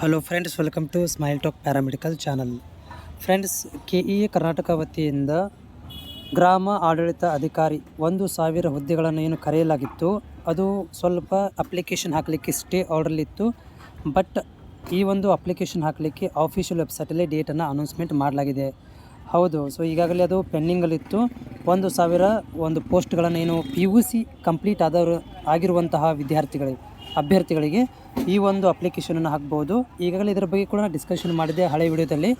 Hello friends welcome to smile talk paramedical channel friends K E A Karnataka ವತಿಯಿಂದ ಗ್ರಾಮ ಆಡಳಿತ ಅಧಿಕಾರಿ ಒಂದು ಸಾವಿರ ಹುದ್ದೆಗಳನ್ನು ಏನು ಕರೆಯಲಾಗಿತ್ತು. ಅದು ಸ್ವಲ್ಪ ಅಪ್ಲಿಕೇಶನ್ ಹಾಕಲಿಕ್ಕೆ ಸ್ಟೇ ಆರ್ಡರ್ಲಿತ್ತು ಬಟ್ ಈ ಒಂದು ಅಪ್ಲಿಕೇಶನ್ ಹಾಕಲಿಕ್ಕೆ ಆಫಿಷಿಯಲ್ ವೆಬ್ಸೈಟಲ್ಲಿ ಡೇಟನ್ನು ಅನೌನ್ಸ್ಮೆಂಟ್ ಮಾಡಲಾಗಿದೆ. ಹೌದು ಸೊ ಈಗಾಗಲೇ ಅದು ಪೆಂಡಿಂಗಲ್ಲಿತ್ತು ಒಂದು ಸಾವಿರ ಒಂದು ಪೋಸ್ಟ್ಗಳನ್ನು ಏನು ಪಿ ಯು ಸಿ ಕಂಪ್ಲೀಟ್ ಆದವರು ಆಗಿರುವಂತಹ ವಿದ್ಯಾರ್ಥಿಗಳಿಗೆ ಅಭ್ಯರ್ಥಿಗಳಿಗೆ ಈ ಒಂದು ಅಪ್ಲಿಕೇಶನನ್ನು ಹಾಕ್ಬೋದು. ಈಗಾಗಲೇ ಇದರ ಬಗ್ಗೆ ಕೂಡ ಡಿಸ್ಕಷನ್ ಮಾಡಿದೆ ಹಳೆ ವಿಡಿಯೋದಲ್ಲಿ.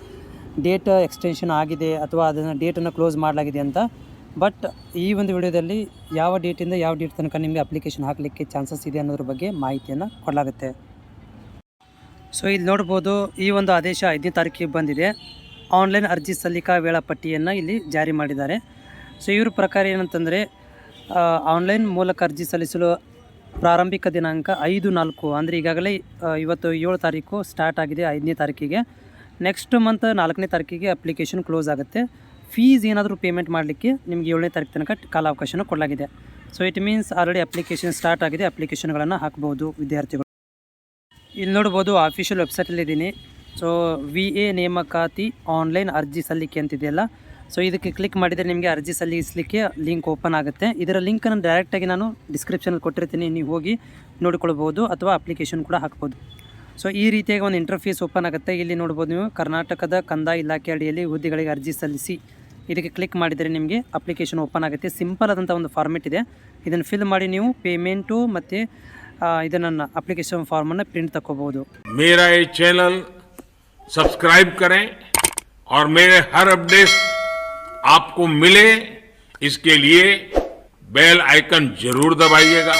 ಡೇಟ್ ಎಕ್ಸ್ಟೆನ್ಷನ್ ಆಗಿದೆ ಅಥವಾ ಅದನ್ನು ಡೇಟನ್ನು ಕ್ಲೋಸ್ ಮಾಡಲಾಗಿದೆ ಅಂತ. ಬಟ್ ಈ ಒಂದು ವಿಡಿಯೋದಲ್ಲಿ ಯಾವ ಡೇಟಿಂದ ಯಾವ ಡೇಟ್ ತನಕ ನಿಮಗೆ ಅಪ್ಲಿಕೇಶನ್ ಹಾಕಲಿಕ್ಕೆ ಚಾನ್ಸಸ್ ಇದೆ ಅನ್ನೋದ್ರ ಬಗ್ಗೆ ಮಾಹಿತಿಯನ್ನು ಕೊಡಲಾಗುತ್ತೆ. ಸೊ ಇಲ್ಲಿ ನೋಡ್ಬೋದು ಈ ಒಂದು ಆದೇಶ ಐದನೇ ತಾರೀಕಿಗೆ ಬಂದಿದೆ. ಆನ್ಲೈನ್ ಅರ್ಜಿ ಸಲ್ಲಿಕಾ ವೇಳಾಪಟ್ಟಿಯನ್ನು ಇಲ್ಲಿ ಜಾರಿ ಮಾಡಿದ್ದಾರೆ. ಸೊ ಇವ್ರ ಪ್ರಕಾರ ಏನಂತಂದರೆ ಆನ್ಲೈನ್ ಮೂಲಕ ಅರ್ಜಿ ಸಲ್ಲಿಸಲು ಪ್ರಾರಂಭಿಕ ದಿನಾಂಕ ಐದು ನಾಲ್ಕು. ಅಂದರೆ ಈಗಾಗಲೇ ಇವತ್ತು ಏಳು ತಾರೀಕು ಸ್ಟಾರ್ಟ್ ಆಗಿದೆ, ಐದನೇ ತಾರೀಕಿಗೆ. ನೆಕ್ಸ್ಟ್ ಮಂತ್ ನಾಲ್ಕನೇ ತಾರೀಕಿಗೆ ಅಪ್ಲಿಕೇಶನ್ ಕ್ಲೋಸ್ ಆಗುತ್ತೆ. ಫೀಸ್ ಏನಾದರೂ ಪೇಮೆಂಟ್ ಮಾಡಲಿಕ್ಕೆ ನಿಮಗೆ ಏಳನೇ ತಾರೀಕು ತನಕ ಕಾಲಾವಕಾಶನ ಕೊಡಲಾಗಿದೆ. So it means already application start ಆಗಿದೆ ಅಪ್ಲಿಕೇಶನ್ಗಳನ್ನು ಹಾಕ್ಬೋದು ವಿದ್ಯಾರ್ಥಿಗಳು. ಇಲ್ಲಿ ನೋಡ್ಬೋದು ಆಫಿಷಿಯಲ್ ವೆಬ್ಸೈಟಲ್ಲಿ ಇದ್ದೀನಿ ಸೊ ವಿ ಎ ನೇಮಕಾತಿ ಆನ್ಲೈನ್ ಅರ್ಜಿ ಸಲ್ಲಿಕೆ ಅಂತಿದೆಯಲ್ಲ? ಸೊ ಇದಕ್ಕೆ ಕ್ಲಿಕ್ ಮಾಡಿದರೆ ನಿಮಗೆ ಅರ್ಜಿ ಸಲ್ಲಿಸಲಿಕ್ಕೆ ಲಿಂಕ್ ಓಪನ್ ಆಗುತ್ತೆ. ಇದರ ಲಿಂಕನ್ನು ಡೈರೆಕ್ಟಾಗಿ ನಾನು ಡಿಸ್ಕ್ರಿಪ್ಷನಲ್ಲಿ ಕೊಟ್ಟಿರ್ತೀನಿ. ನೀವು ಹೋಗಿ ನೋಡಿಕೊಳ್ಬೋದು ಅಥವಾ ಅಪ್ಲಿಕೇಶನ್ ಕೂಡ ಹಾಕ್ಬೋದು. ಸೊ ಈ ರೀತಿಯಾಗಿ ಒಂದು ಇಂಟರ್ಫೇಸ್ ಓಪನ್ ಆಗುತ್ತೆ. ಇಲ್ಲಿ ನೋಡ್ಬೋದು ನೀವು ಕರ್ನಾಟಕದ ಕಂದಾಯ ಇಲಾಖೆ ಅಡಿಯಲ್ಲಿ ಹುದ್ದೆಗಳಿಗೆ ಅರ್ಜಿ ಸಲ್ಲಿಸಿ ಇದಕ್ಕೆ ಕ್ಲಿಕ್ ಮಾಡಿದರೆ ನಿಮಗೆ ಅಪ್ಲಿಕೇಶನ್ ಓಪನ್ ಆಗುತ್ತೆ. ಸಿಂಪಲ್ ಆದಂಥ ಒಂದು ಫಾರ್ಮೆಟ್ ಇದೆ. ಇದನ್ನು ಫಿಲ್ ಮಾಡಿ ನೀವು ಪೇಮೆಂಟು ಮತ್ತು ಇದನ್ನು ಅಪ್ಲಿಕೇಶನ್ ಫಾರ್ಮನ್ನು ಪ್ರಿಂಟ್ ತಗೋಬೋದು ಮೇರಾ ಚಾನಲ್ सब्सक्राइब करें और मेरे हर अपडेट आपको मिले इसके लिए बेल आइकन ज़रूर दबाइएगा।